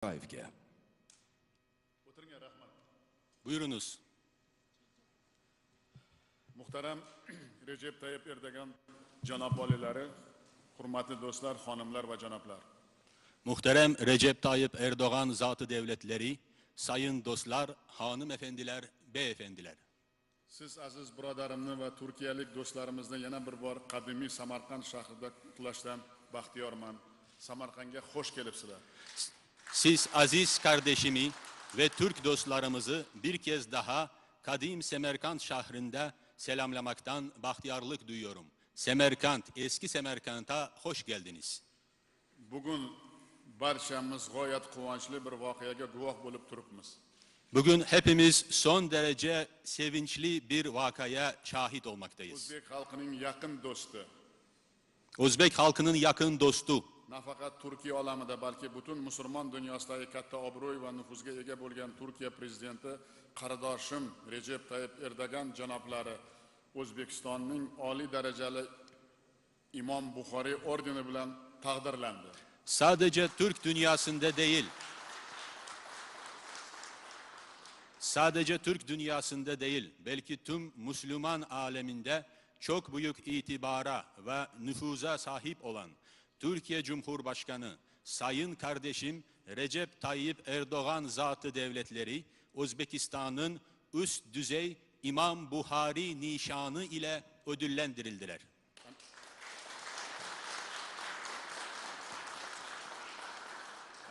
To'qayevga. O'tiringlar, rahmat. Buyurunuz. Muhtaram Recep Tayyip Erdogan janob olilari, hurmatli do'stlar, xonimlar va janoblar. Muhterem Recep Tayyip Erdoğan zatı devletleri, sayın dostlar, hanımefendiler, beyefendiler. Siz aziz birodarimni va turkiyalik do'stlarimizni yana bir bor qadimiy Samarqand shahrida qutlashdan baxtiyorman. Samarqandga xush kelibsizlar. Siz aziz kardeşimi ve Türk dostlarımızı bir kez daha Kadim Semerkant şehrinde selamlamaktan bahtiyarlık duyuyorum. Semerkant, eski Semerkant'a hoş geldiniz. Bugun barchamiz g'oyat quvonchli bir voqeaga guvoh bo'lib turibmiz. Bugün hepimiz son derece sevinçli bir vakaya şahit olmaktayız. O'zbek xalqining yaqin do'sti, Özbek halkının yakın dostu, nafaqat Turkiya olamida, balki butun musulmon dunyosidagi katta obro'y va nufuzga ega bo'lgan Turkiya prezidenti qardoshim Recep Tayyip Erdogan janoblari O'zbekistonning oliy darajali Imom Buxoriy ordeni bilan taqdirlandi. sadece Türk dünyasında değil, sadece Türk dünyasında değil, belki tüm Müslüman aleminde çok büyük itibara ve nüfuza sahip olan Türkiye Cumhurbaşkanı Sayın kardeşim Recep Tayyip Erdoğan zatı devletleri Özbekistan'ın üst düzey İmam Buhari nişanı ile ödüllendirildiler.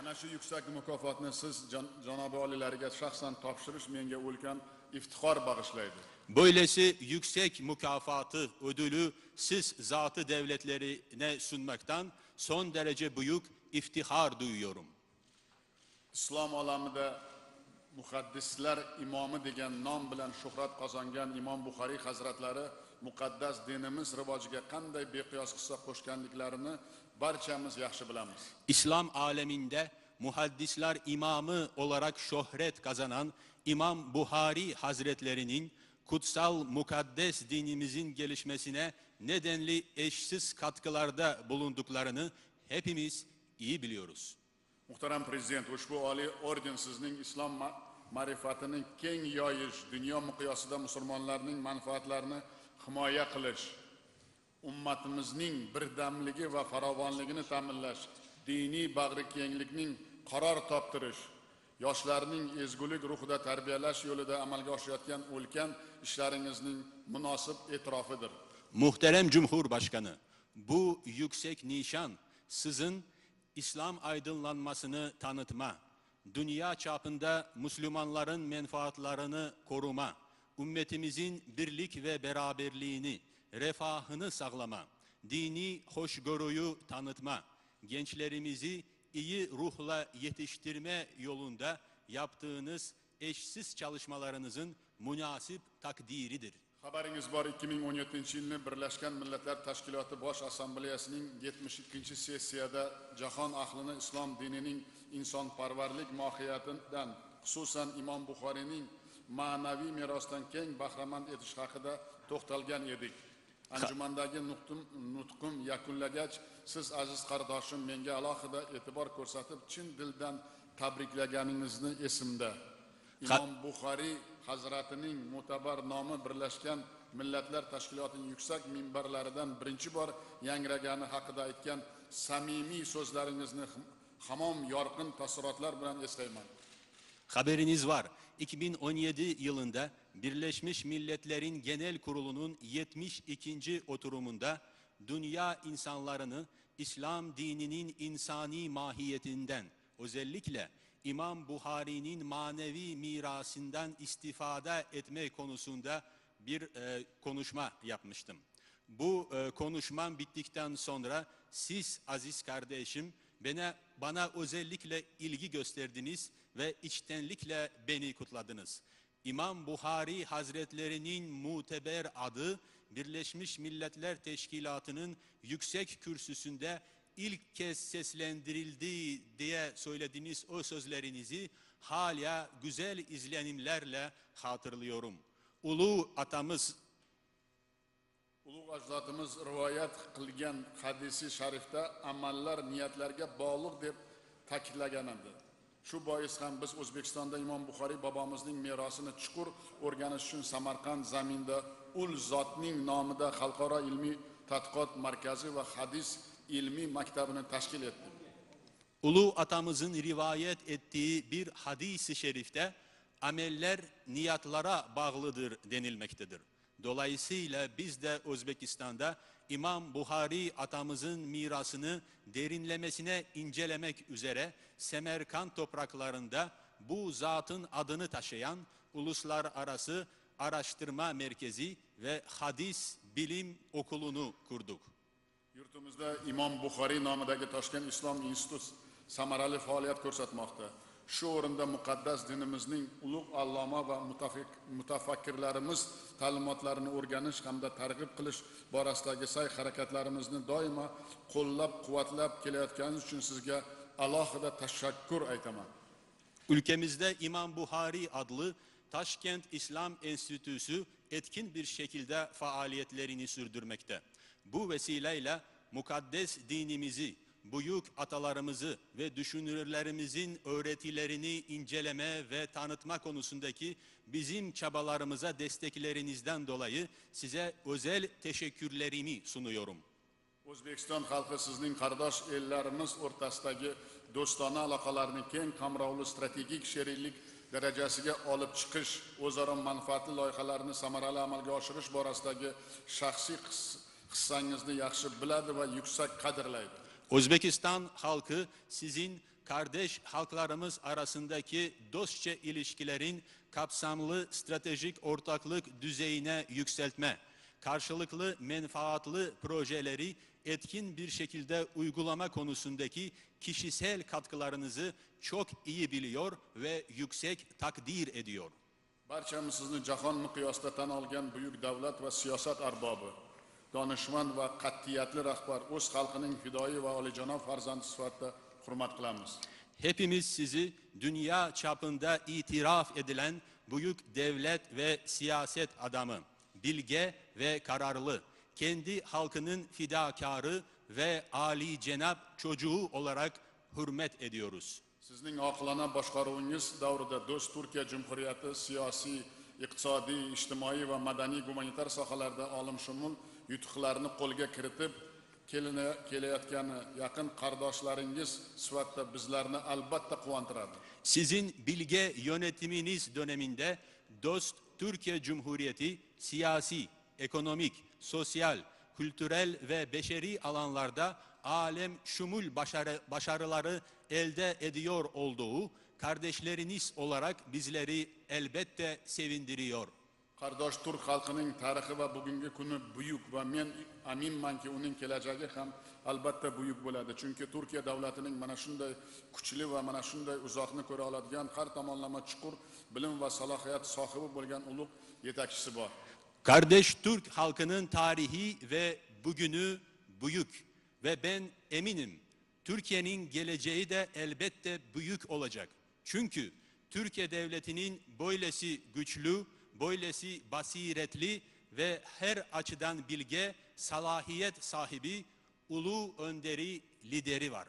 Ana shu yuksak mukofotni siz janobi oliylariga shaxsan topshirish menga ulkan iftixor bag'ishlaydi. Böylesi yüksek mükafatı, ödülü siz zatı devletlerine sunmaktan son derece büyük iftihar duyuyorum. islom olamida muhaddislar imomi degan nom bilan shuhrat qozongan imom buxoriy hazratlari muqaddas dinimiz rivojiga qanday beqiyos hissa qo'shganliklarini barchamiz yaxshi bilamiz İslam aleminde muhaddisler imamı olarak şöhret kazanan İmam Buhari Hazretlerinin kutsal mukaddes dinimizin gelişmesine nedenli eşsiz katkılarda bulunduklarını hepimiz iyi biliyoruz. muhtaram prezident ushbu oliy orden sizning islom ma- ma'rifatining keng yoyish dunyo miqyosida musulmonlarning manfaatlarini himoya qilish ummatimizning birdamligi va farovonligini ta'minlash diniy bag'rikenglikning qaror toptirish yoshlarning ezgulik ruhida tarbiyalash yo'lida amalga oshirayotgan ulkan ishlaringizning munosib e'tirofidir. Muhterem Cumhurbaşkanı, bu yüksek nişan sizin İslam aydınlanmasını tanıtma, dünya çapında Müslümanların menfaatlarını koruma, ümmetimizin birlik ve beraberliğini, refahını sağlama, dini hoşgörüyü tanıtma, gençlerimizi iyi ruhla yetiştirme yolunda yaptığınız eşsiz çalışmalarınızın münasip takdiridir. xabaringiz bor 2017 yilni birlashgan millatlar tashkiloti bosh assambleyasining 72 sessiyada jahon ahlini islom dinining insonparvarlik mohiyatidan xususan imom buxoriyning ma'naviy merosidan keng bahramand etish haqida to'xtalgan edik anjumandagi nutqim nutqim yakunlagach siz aziz qardoshim menga alohida e'tibor ko'rsatib chin dildan tabriklaganingizni esimda imom buxoriy hazratining mo'tabar nomi birlashgan millatlar tashkilotining yuksak minbarlaridan birinchi bor yangragani haqida aytgan samimiy so'zlaringizni hamon yorqin taassurotlar bilan eslayman Haberiniz var. 2017 yılında Birleşmiş Milletler'in Genel Kurulu'nun 72. oturumunda dünya insanlarını İslam dininin insani mahiyetinden özellikle İmam Buhari'nin manevi mirasından istifade etme konusunda bir e, konuşma yapmıştım. Bu e, konuşmam bittikten sonra siz aziz kardeşim bana, bana özellikle ilgi gösterdiniz ve içtenlikle beni kutladınız. İmam Buhari Hazretlerinin muteber adı Birleşmiş Milletler Teşkilatı'nın yüksek kürsüsünde ilk kez seslendirildi diye söylediğiniz o sözlerinizi hala güzel izlenimlerle hatırlıyorum. Ulu atamız ulug' ajdodimiz rivoyat qilgan hadisi sharifda amallar niyatlarga bog'liq deb ta'kidlagan edi shu bois ham biz o'zbekistonda imom buxoriy bobomizning merosini chuqur o'rganish uchun samarqand zaminda ul zotning nomida xalqaro ilmiy tadqiqot markazi va hadis ilmiy maktabini tashkil etdik Ulu atamızın rivayet ettiği bir hadisi şerifte ameller niyatlara bağlıdır denilmektedir. Dolayısıyla biz de Özbekistan'da İmam Buhari atamızın mirasını derinlemesine incelemek üzere Semerkant topraklarında bu zatın adını taşıyan uluslararası araştırma merkezi ve hadis bilim okulunu kurduk. yurtimizda imom buxoriy nomidagi toshkent islom instituti samarali faoliyat ko'rsatmoqda shu o'rinda muqaddas dinimizning ulug' alloma va mutafik- mutafakkirlarimiz ta'limotlarini o'rganish hamda targ'ib qilish borasidagi sa'y harakatlarimizni doimo qo'llab quvvatlab kelayotganingiz uchun sizga alohida tashakkur aytaman Ülkemizde İmam Buhari adlı Taşkent İslam Enstitüsü etkin bir şekilde faaliyetlerini sürdürmekte. Bu vesileyle mukaddes dinimizi, büyük atalarımızı ve düşünürlerimizin öğretilerini inceleme ve tanıtma konusundaki bizim çabalarımıza desteklerinizden dolayı size özel teşekkürlerimi sunuyorum. o'zbekiston xalqi sizning qardosh ellarimiz o'rtasidagi do'stona aloqalarni keng qamrovli strategik sheriklik darajasiga olib chiqish o'zaro manfaatli loyihalarni samarali amalga oshirish borasidagi shaxsiy his- hissangizni yaxshi biladi va yuksak qadrlaydi Özbekistan halkı sizin kardeş halklarımız arasındaki dostça ilişkilerin kapsamlı stratejik ortaklık düzeyine yükseltme, karşılıklı menfaatlı projeleri etkin bir şekilde uygulama konusundaki kişisel katkılarınızı çok iyi biliyor ve yüksek takdir ediyor. barchamiz sizni jahon miqyosida tan olgan buyuk davlat va siyosat donishmand va qat'iyatli rahbar o'z xalqining fidoyi va olijanob farzandi sifatida hurmat qilamiz Hepimiz sizi dünya çapında itiraf edilen büyük devlet ve siyaset adamı, bilge ve kararlı, kendi halkının fidakarı ve âli cenap çocuğu olarak hürmet ediyoruz. sizning oqilona boshqaruvingiz davrida do'st turkiya jumhuriyati siyosiy iqtisodiy ijtimoiy va madaniy gumanitar sohalarda olamshumul yutuqlarni qo'lga kiritib kelayotgani yaqin qardoshlaringiz sifatida bizlarni albatta quvontiradi Sizin bilge yönetiminiz döneminde dost Türkiye Cumhuriyeti siyasi, ekonomik, sosyal, kültürel ve beşeri alanlarda alem şumul başarı, başarıları elde ediyor olduğu kardeşleriniz olarak bizleri elbette sevindiriyor. Qardosh turk xalqining tarixi va bugungi kuni buyuk va men aminmanki uning kelajagi ham albatta buyuk bo'ladi chunki turkiya davlatining mana shunday kuchli va mana shunday uzoqni ko'ra oladigan har tomonlama chuqur bilim va salohiyat sohibi bo'lgan ulug' yetakchisi bor Kardeş Türk halkının tarihi ve bugünü büyük ve ben eminim Türkiye'nin geleceği de elbette büyük olacak. Çünkü Türkiye devletinin böylesi güçlü, böylesi basiretli ve her açıdan bilge, salahiyet sahibi, ulu önderi, lideri var.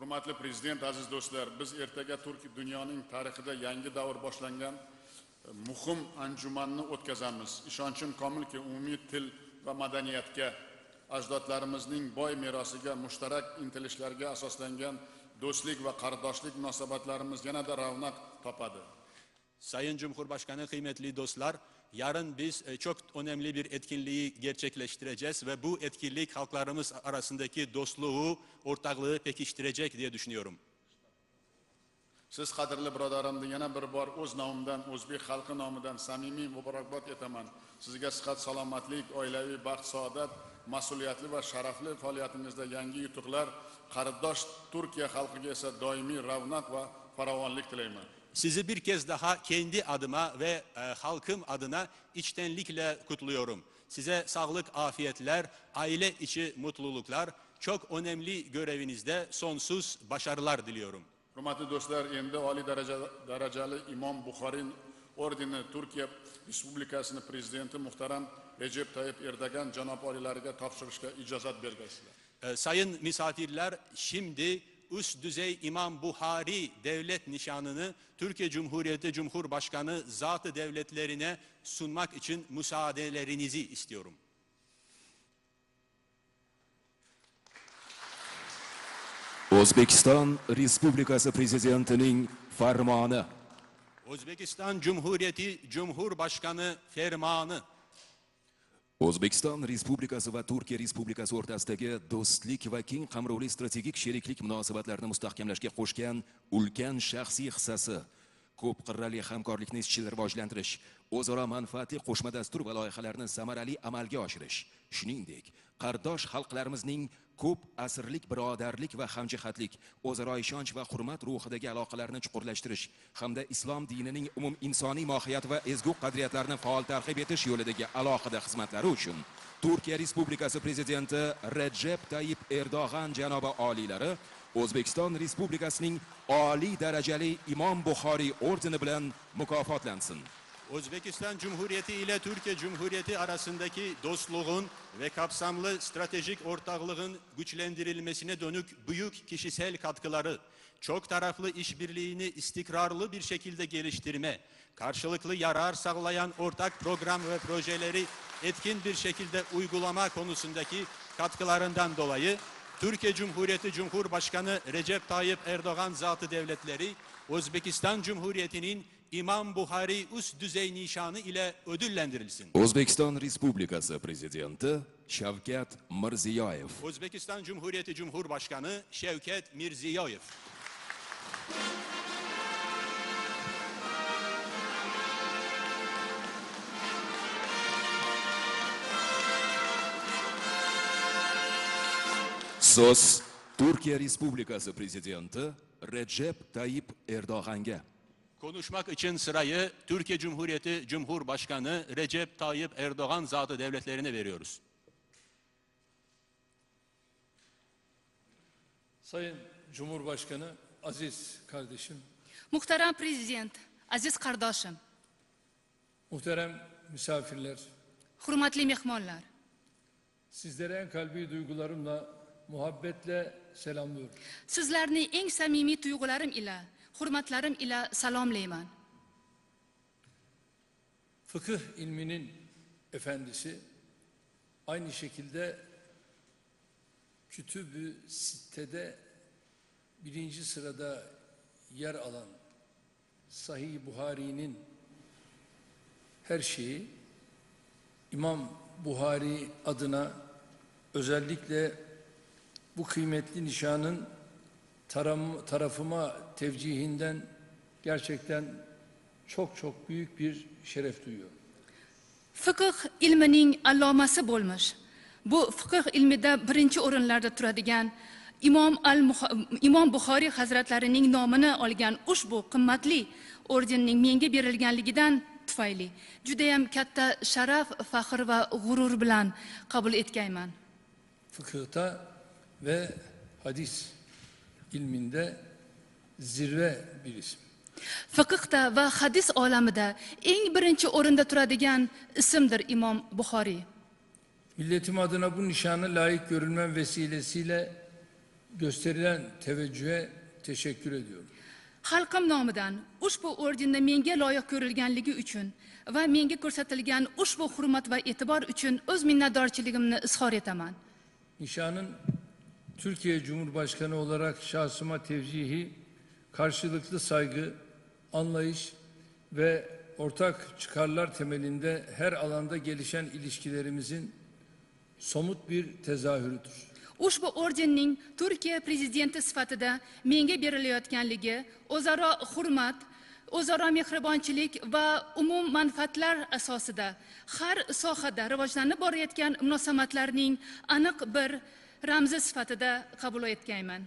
hurmatli prezident aziz do'stlar biz ertaga turk dunyoning tarixida yangi davr boshlangan e, muhim anjumanni o'tkazamiz ishonchim komilki umumiy til va madaniyatga ajdodlarimizning boy merosiga mushtarak intilishlarga asoslangan do'stlik va qardoshlik munosabatlarimiz yanada ravnaq topadi Sayın Cumhurbaşkanı, kıymetli dostlar, yarın biz e, çok önemli bir etkinliği gerçekleştireceğiz ve bu etkinlik halklarımız arasındaki dostluğu, ortaklığı pekiştirecek diye düşünüyorum. siz qadrli birodarimni yana bir bor o'z nomimdan o'zbek xalqi nomidan samimiy muborakbod etaman sizga sihat salomatlik oilaviy baxt saodat mas'uliyatli va sharafli faoliyatingizda yangi yutuqlar qardosh turkiya xalqiga esa doimiy ravnaq va farovonlik tilayman Sizi bir kez daha kendi adıma ve e, halkım adına içtenlikle kutluyorum. Size sağlık, afiyetler, aile içi mutluluklar, çok önemli görevinizde sonsuz başarılar diliyorum. hurmatli do'stlar endi oliy daraja darajali imom buxoriy ordeni turkiya respublikasini prezidenti muhtaram rejep tayyip erdo'g'an janob oliylariga topshirishga ijozat bergaysizlar E, sayın misafirler, şimdi üst düzey İmam Buhari devlet nişanını Türkiye Cumhuriyeti Cumhurbaşkanı zatı devletlerine sunmak için müsaadelerinizi istiyorum. O'zbekiston Respublikasi Prezidentining farmoni Özbekistan Cumhuriyeti Cumhurbaşkanı fermanı O'zbekiston Respublikasi va Turkiya Respublikasi o'rtasidagi do'stlik va keng qamrovli strategik sheriklik munosabatlarini mustahkamlashga qo'shgan ulkan shaxsiy hissasi ko'p qirrali hamkorlikni izchil rivojlantirish o'zaro manfaatli qo'shma dastur va loyihalarni samarali amalga oshirish. Shuningdek qardosh xalqlarimizning ko'p asrlik birodarlik va hamjihatlik o'zaro ishonch va hurmat ruhidagi aloqalarni chuqurlashtirish hamda islom dinining umum insoniy mohiyati va ezgu qadriyatlarini faol targ'ib etish yo'lidagi alohida xizmatlari uchun turkiya respublikasi prezidenti rajab tayib erdo'g'an janobi oliylari o'zbekiston respublikasining oliy darajali imom buxoriy ordeni bilan mukofotlansin. Özbekistan Cumhuriyeti ile Türkiye Cumhuriyeti arasındaki dostluğun ve kapsamlı stratejik ortaklığın güçlendirilmesine dönük büyük kişisel katkıları, çok taraflı işbirliğini istikrarlı bir şekilde geliştirme, karşılıklı yarar sağlayan ortak program ve projeleri etkin bir şekilde uygulama konusundaki katkılarından dolayı Türkiye Cumhuriyeti Cumhurbaşkanı Recep Tayyip Erdoğan zatı devletleri Özbekistan Cumhuriyeti'nin İmam Buhari üst düzey nişanı ile ödüllendirilsin. o'zbekiston respublikasi prezidenti shavkat mirziyoyev Özbekistan Cumhuriyeti Cumhurbaşkanı Şevket Mirziyoyev. so'z turkiya respublikasi prezidenti rajab tayyib erdo'g'anga Konuşmak için sırayı Türkiye Cumhuriyeti Cumhurbaşkanı Recep Tayyip Erdoğan zatı devletlerine veriyoruz. Sayın Cumhurbaşkanı, aziz kardeşim, Muhtaram Prezident, aziz qardoshim, muhterem misafirler, hurmatli mehmonlar. sizlere en kalbi duygularımla, muhabbetle selamlıyorum. Sizlarni eng samimiy tuyg'ularim ila, hurmatlarim ila salomlayman. Fıkıh ilminin efendisi, aynı şekilde Kütüb-ü Sitte'de birinci sırada yer alan Sahih Buhari'nin her şeyi İmam Buhari adına özellikle bu kıymetli nişanın taram, tarafıma tevcihinden gerçekten çok çok büyük bir şeref duyuyorum. Fiqh ilmining allomasi bo'lmish. Bu fiqh ilmida birinchi o'rinlarda turadigan Imom al Imom Buxoriy hazratlarining nomini olgan ushbu qimmatli ordenning menga berilganligidan tufayli judayam katta sharaf, faxr va g'urur bilan qabul etganman. Fıkıhta ve hadis ilminde zirve bir isim. Fiqhda va hadis olamida eng birinchi o'rinda turadigan ismdir Imom Buxoriy. Milletim adına bu nişanı layık görülmem vesilesiyle gösterilen teveccühe teşekkür ediyorum. Xalqim nomidan ushbu ordenni menga loyiq ko'rilganligi uchun va menga ko'rsatilgan ushbu hurmat va e'tibor uchun o'z minnatdorchiligimni izhor etaman. Nişanın Türkiye Cumhurbaşkanı olarak şahsıma tevcihi, karşılıklı saygı, anlayış ve ortak çıkarlar temelinde her alanda gelişen ilişkilerimizin somut bir tezahürüdür. Ushbu ordenning Turkiya prezidenti sifatida menga berilayotganligi o'zaro hurmat, o'zaro mehribonchilik va umum manfaatlar asosida har sohada rivojlanib borayotgan munosabatlarning aniq bir ramzi sifatida qabul etganman.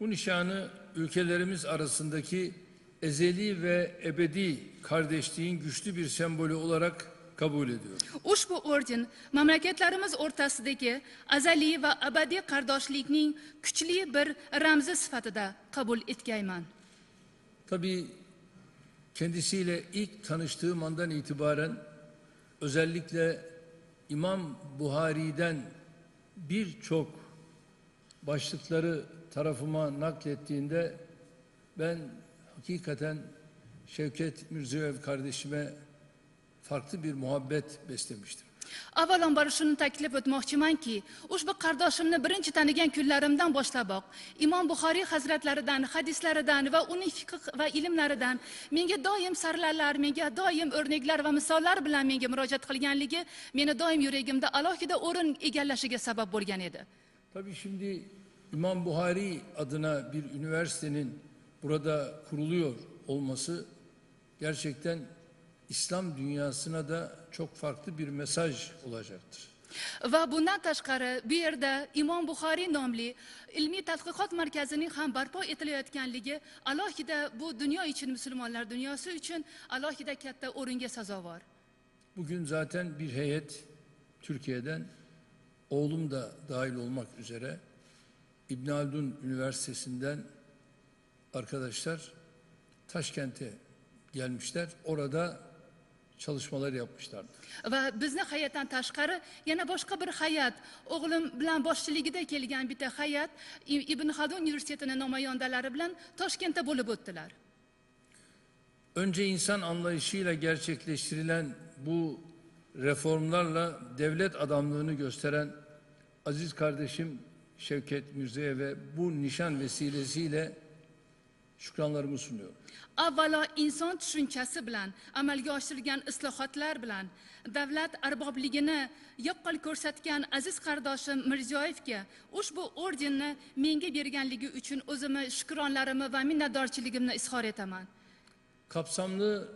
Bu nişanı ülkelerimiz arasındaki ezeli ve ebedi kardeşliğin güçlü bir sembolü olarak kabul ediyorum. Ushbu orden mamlakatlarimiz o'rtasidagi azaliy va abadiy qardoshlikning kuchli bir ramzi sifatida qabul etganman. Tabii kendisiyle ilk tanıştığım andan itibaren özellikle İmam Buhari'den birçok başlıkları tarafıma naklettiğinde ben hakikaten Şevket Mirziyoyev kardeşime farklı bir muhabbet beslemiştim. Avvalambor shuni ta'kidlab o'tmoqchimanki, ushbu qardoshimni birinchi tanigan kunlarimdan boshlaboq Imom Buxoriy hazratlaridan, hadislaridan va uning fiqh va ilmlaridan menga doim sarlarlar, menga doim o'rnaklar va misollar bilan menga murojaat qilganligi meni doim yuragimda alohida o'rin egallashiga sabab bo'lgan edi. Tabii şimdi İmam Buhari adına bir üniversitenin burada kuruluyor olması gerçekten İslam dünyasına da çok farklı bir mesaj olacaktır. Va bundan tashqari bu yerda Imom Buxoriy nomli ilmiy tadqiqot markazining ham barpo etilayotganligi alohida bu dunyo uchun musulmonlar dunyosi uchun alohida katta o'ringa sazovor. Bugün zaten bir heyet Türkiye'den oğlum da dahil olmak üzere İbn Haldun Üniversitesi'nden arkadaşlar Taşkent'e gelmişler. Orada çalışmalar yapmışlardı. Va bizni hay'atdan tashqari yana boshqa bir hay'at o'g'lim bilan boshchiligida kelgan bitta hay'at Ibn Xaldun universitetining namoyandalari bilan Toshkentda bo'lib o'tdilar. Önce insan anlayışıyla gerçekleştirilen bu reformlarla devlet adamlığını gösteren aziz kardeşim Şevket Mirziyoyev'e bu nişan vesilesiyle şükranlarımı sunuyorum. Avvalo inson tushunchasi bilan amalga oshirilgan islohotlar bilan davlat arbobligini yaqqol ko'rsatgan aziz qardoshim Mirziyoyevga ushbu ordenni menga berganligi uchun o'zimni shukronlarimni va minnatdorchiligimni izhor etaman. Kapsamlı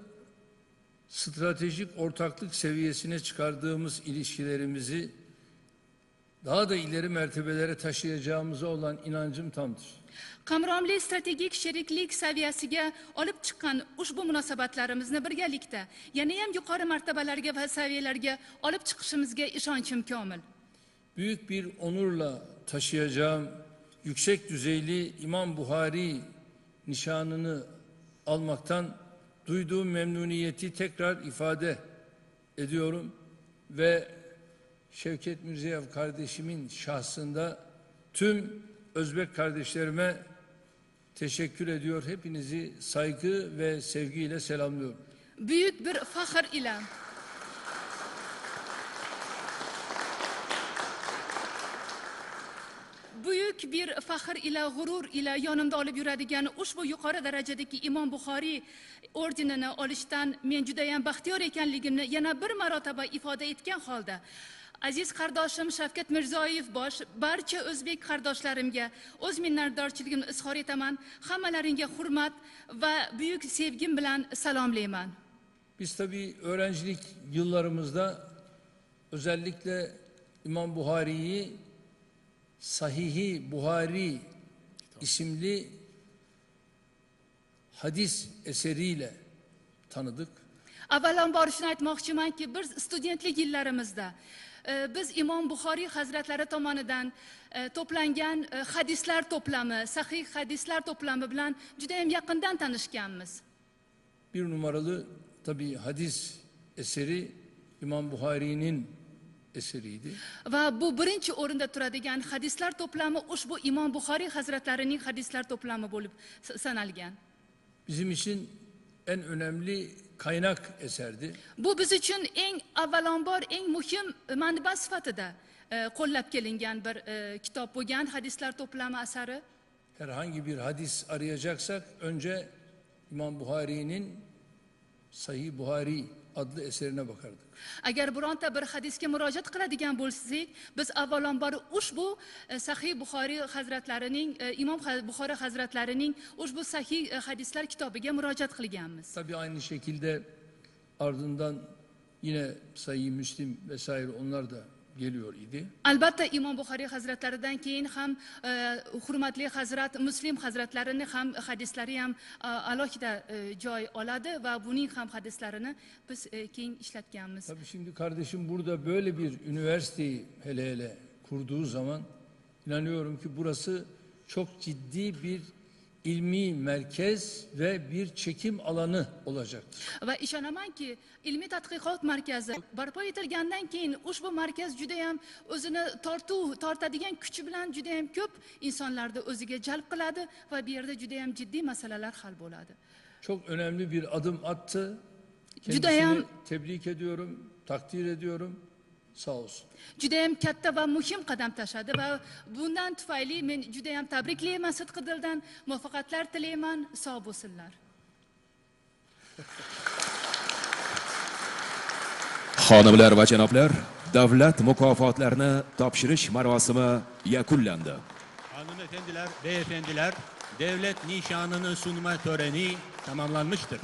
stratejik ortaklık seviyesine çıkardığımız ilişkilerimizi daha da ileri mertebelere taşıyacağımıza olan inancım tamdır. Qamromli strategik sheriklik saviyasiga olib chiqqan ushbu munosabatlarimizni birgalikda yana ham yuqori martabalarga va saviyalarga olib chiqishimizga ishonchim komil. Büyük bir onurla taşıyacağım yüksek düzeyli İmam Buhari nişanını almaktan duyduğum memnuniyeti tekrar ifade ediyorum ve Şevket Mirziyev kardeşimin şahsında tüm Özbek kardeşlerime teşekkür ediyor. Hepinizi saygı ve sevgiyle selamlıyorum. Buyuk bir faxr ila buyuk bir faxr ila g'urur ila yonimda olib yuradigan ushbu yuqori darajadagi Imom Buxoriy ordenini olishdan men juda ham baxtiyor ekanligimni yana bir marotaba ifoda etgan holda aziz qardoshim Shavkat Mirziyoyev bosh barcha o'zbek qardoshlarimga o'z minnatdorchiligimni izhor etaman. Hammalaringga hurmat va buyuk sevgim bilan salomlayman. Biz tabii öğrencilik yıllarımızda özellikle İmam Buhari'yi Sahihi Buhari isimli hadis eseriyle tanıdık. Avvalambor shuni aytmoqchimanki, biz studentlik yillarimizda e, biz Imom Buxoriy hazratlari tomonidan e, to'plangan e, hadislar to'plami, sahih hadislar to'plami bilan juda ham yaqindan tanishganmiz. Bir numaralı tabii hadis eseri İmam Buhari'nin eseriydi. Va bu birinchi o'rinda turadigan hadislar to'plami ushbu Imom Buxoriy hazratlarining hadislar to'plami bo'lib sanalgan. Bizim için en önemli kaynak eserdi. Bu biz uchun eng avvalambor eng muhim manba sifatida e, qo'llab kelingan bir e, kitob bo'lgan hadislar to'plami asari. Herhangi bir hadis arayacaksak önce İmam Buhari'nin Sahih Buhari adlı eserine bakardık. Agar bironta bir hadisga murojaat qiladigan bo'lsak, biz avvalambor ushbu e, Sahih Buxoriy hazratlarining e, Imom Buxoriy hazratlarining ushbu sahih e, hadislar kitobiga murojaat qilganmiz. Tabii aynı şekilde ardından yine Sahih Müslim vesaire onlar da geliyor idi. Albatta Imom Buxoriy hazratlaridan keyin ham e, hurmatli hazrat Muslim hazratlarini ham hadislari ham e, alohida e, joy oladi va buning ham hadislarini biz keng ishlatganmiz. Tabii şimdi kardeşim burada böyle bir üniversiteyi hele hele kurduğu zaman inanıyorum ki burası çok ciddi bir ilmi merkez ve bir çekim alanı olacaktır. va ishonamanki ilmiy tadqiqot markazi barpo etilgandan keyin ushbu markaz judayam o'zini tortuv tortadigan kuchi bilan judayam ko'p insonlarni o'ziga jalb qiladi va bu yerda judayam jiddiy masalalar hal bo'ladi Çok önemli bir adım attı. Kendisini Judayam- tebrik ediyorum, takdir ediyorum. Sağ olsun. judayam katta va muhim qadam tashladi va bundan tufayli men judayam tabriklayman sidqi dildan muvaffaqiyatlar tilayman sog' bo'lsinlar Xonimlar va janoblar, davlat mukofotlarini topshirish marosimi yakunlandi. Hanımefendiler, beyefendiler, devlet nişanını sunma töreni tamamlanmıştır.